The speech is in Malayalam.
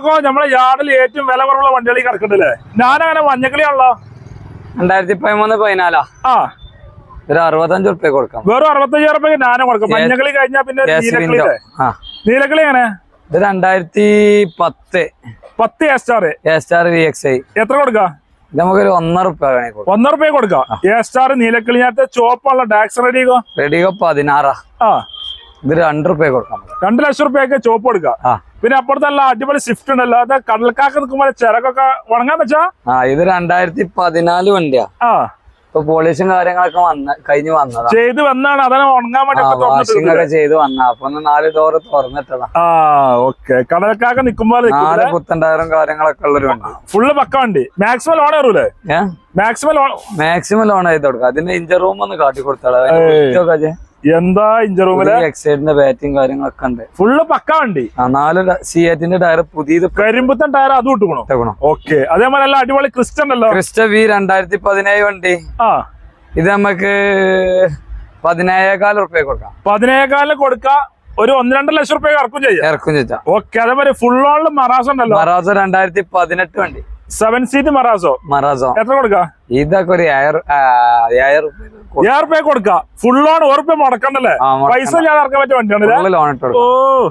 നോക്കോ നമ്മളെ യാർഡിൽ ഏറ്റവും വില കുറവുള്ള വണ്ടികൾ കിടക്കണ്ടല്ലേ ഞാനങ്ങനെ മഞ്ഞക്കളിയാണല്ലോ. രണ്ടായിരത്തി പതിമൂന്ന് പതിനാലാ? ആ. ഒരു അറുപത്തഞ്ച് റുപ്യ കൊടുക്കാം. വെറും അറുപത്തഞ്ച് റുപ്യ ഞാനും കൊടുക്കാം. മഞ്ഞക്കളി കഴിഞ്ഞാൽ പിന്നെ നീലക്കിളി എങ്ങനെ? ഇത് രണ്ടായിരത്തി പത്ത്. പത്ത് A star A star V X I എത്ര കൊടുക്കാം? നമുക്കൊരു ഒന്നര റുപ്യ ഒന്നര റുപ്യ കൊടുക്കാം? എ സ്റ്റാർ നീലക്കിളിഞ്ഞാത്ത ചോപ്പുള്ള ടാക്സ് റെഡിയോ റെഡിയോ പതിനാറാ. ആ. ഇത് രണ്ട് റുപ്യ കൊടുക്കാം. രണ്ട് ലക്ഷം റുപ്യൊക്കെ ചോപ്പ് കൊടുക്കാം? ആ. പിന്നെ അപ്പുറത്തല്ല അടിപൊളി സ്വിഫ്റ്റ് ഉണ്ടല്ലോ. അത് കടൽക്കാക്ക നിൽക്കുമ്പോൾ ചിറകൊക്കെ ഉണങ്ങാൻ വെച്ചാ ആ ഇത് രണ്ടായിരത്തി പതിനാല് വണ്ടിയാ. ആ. ഇപ്പൊ പോളിഷും കാര്യങ്ങളൊക്കെ വന്ന കഴിഞ്ഞ് വന്നതാ. ചെയ്ത് വന്നാണ്. അതെ ഉണങ്ങാൻ വേണ്ടി ചെയ്ത് വന്ന. അപ്പൊ നാല് ഡോറ് തുറന്നിട്ടതാ. ആ ഓക്കെ കടൽക്കാക്ക നിക്കുമ്പോൾ നാല് പുത്തണ്ടായിരം കാര്യങ്ങളൊക്കെ ഉള്ളൊരു വണ്ടി. ഫുള്ള് പക്ക വണ്ടി. മാക്സിമം ലോൺ കയറൂലേ മാക്സിമം ലോൺ മാക്സിമം ലോൺ ചെയ്ത് കൊടുക്കാം അതിന്റെ ഇഞ്ചർ റൂം ഒന്ന് കാട്ടി. കൊടുത്താളെ. എന്താ ഇഞ്ചർ റൂമിൽ എക്സൈഡിന്റെ ബാറ്റിങ് കാര്യങ്ങളൊക്കെ ഉണ്ട്. ഫുള്ള് പക്ക വണ്ടി. നാല് സിയറ്റിന്റെ ടയർ പുതിയത് കരിമ്പുത്തൻ ടയർ അത് ഇട്ടേക്കണു? ഓക്കെ അതേപോലെ അല്ല അടിപൊളി ക്രിസ്റ്റൻ അല്ലോ ക്രിസ്റ്റ വി രണ്ടായിരത്തി പതിനേഴ് വണ്ടി. ആ. ഇത് നമുക്ക് പതിനേഴേകാൽ ഉറുപ്പ്യ കൊടുക്കാം. പതിനേകാലിന് കൊടുക്കാം ഒരു ഒന്ന് രണ്ട് ലക്ഷം റുപ്യ ഇറക്കും ചെയ്യാം. ഇറക്കും ചെയ്യാം ഓക്കെ അതേപോലെ ഫുൾ ഓണിൽ മറാസോ ഉണ്ടല്ലോ. മറാസോ രണ്ടായിരത്തി പതിനെട്ട് വണ്ടി. സെവൻ സീറ്റ് മറാസോ മറാസോ എത്ര കൊടുക്കാം? ഇതൊക്കെ ഒരു ഏഴ് ഏഴ് ഉറുപ്പ്യ. ഏഴ് റുപ്യ കൊടുക്ക. ഫുൾ ഓൺ ഉറപ്പ് മുടക്കണ്ടല്ലേ. പൈസ ഞാൻ ഇറക്കാൻ പറ്റിയ വണ്ടിയാണ് ഓ.